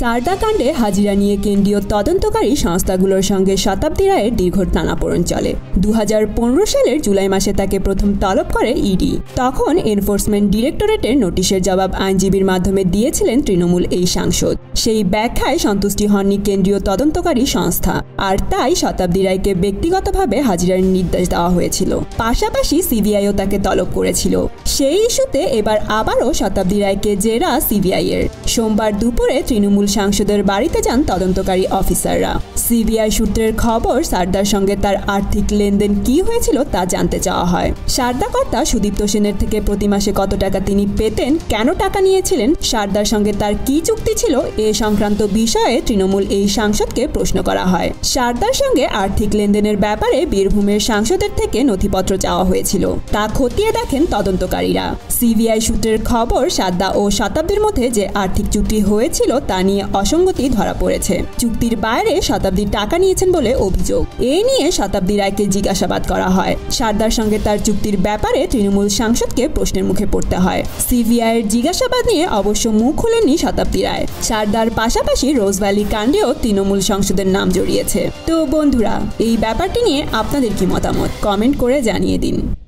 সারদা কাণ্ডে হাজিরা নিয়ে কেন্দ্রীয় তদন্তকারী সংস্থাগুলোর সঙ্গে শতাব্দী রায়ের দীর্ঘ টানাপোড়ন চলে। দুহাজার পনেরো সালের জুলাই মাসে তাকে প্রথম তলব করে ইডি। তখন এনফোর্সমেন্ট ডিরেক্টরেটের নোটিশের জবাব আইনজীবীর মাধ্যমে দিয়েছিলেন তৃণমূল এই সাংসদ। সেই ব্যাখ্যায় সন্তুষ্টি হননি কেন্দ্রীয় তদন্তকারী সংস্থা। আর তাই শতাব্দী রায়কে ব্যক্তিগতভাবে হাজিরার নির্দেশ দেওয়া হয়েছিল। পাশাপাশি সিবিআইও তাকে তলব করেছিল। সেই ইস্যুতে এবার আবারও শতাব্দী রায়কে জেরা সিবিআই এর সোমবার দুপুরে তৃণমূল সাংসদের বাড়িতে যান তদন্তকারী অফিসাররা। সিবিআই সূত্রের খবর, সারদার সঙ্গে তার আর্থিক লেনদেন কি হয়েছিল তা জানতে চাওয়া হয়। সারদা কর্তা সুদীপ্ত সেনের থেকে প্রতি মাসে কত টাকা তিনি পেতেন, কেন টাকা নিয়েছিলেন, সারদার সঙ্গে তার কি চুক্তি ছিল, এ সংক্রান্ত বিষয়ে তৃণমূল এই সাংসদকে প্রশ্ন করা হয়। সারদার সঙ্গে আর্থিক লেনদেনের ব্যাপারে বীরভূমের সাংসদের থেকে নথিপত্র চাওয়া হয়েছিল। তা খতিয়ে দেখেন তদন্তকারীরা। সিবিআই সূত্রের খবর সাদ্দা ও শতাব্দীর মধ্যে যে আর্থিক চুক্তি হয়েছিল তা নিয়ে অসঙ্গতি ধরা পড়েছে। চুক্তির বাইরে শতাব্দী টাকা নিয়েছেন বলে অভিযোগ। এ নিয়ে শতাব্দী রায়কে জিজ্ঞাসাবাদ করা হয়। সারদার সঙ্গে তার চুক্তির ব্যাপারে তৃণমূল সাংসদকে প্রশ্নের মুখে পড়তে হয়। সিবিআই এর জিজ্ঞাসাবাদ নিয়ে অবশ্য মুখ খুলেননি শতাব্দী রায়। সারদার পাশাপাশি রোজভ্যালি কাণ্ডেও তৃণমূল সংসদের নাম জড়িয়েছে। তো বন্ধুরা, এই ব্যাপারটি নিয়ে আপনাদের কি মতামত? কমেন্ট করে জানিয়ে দিন।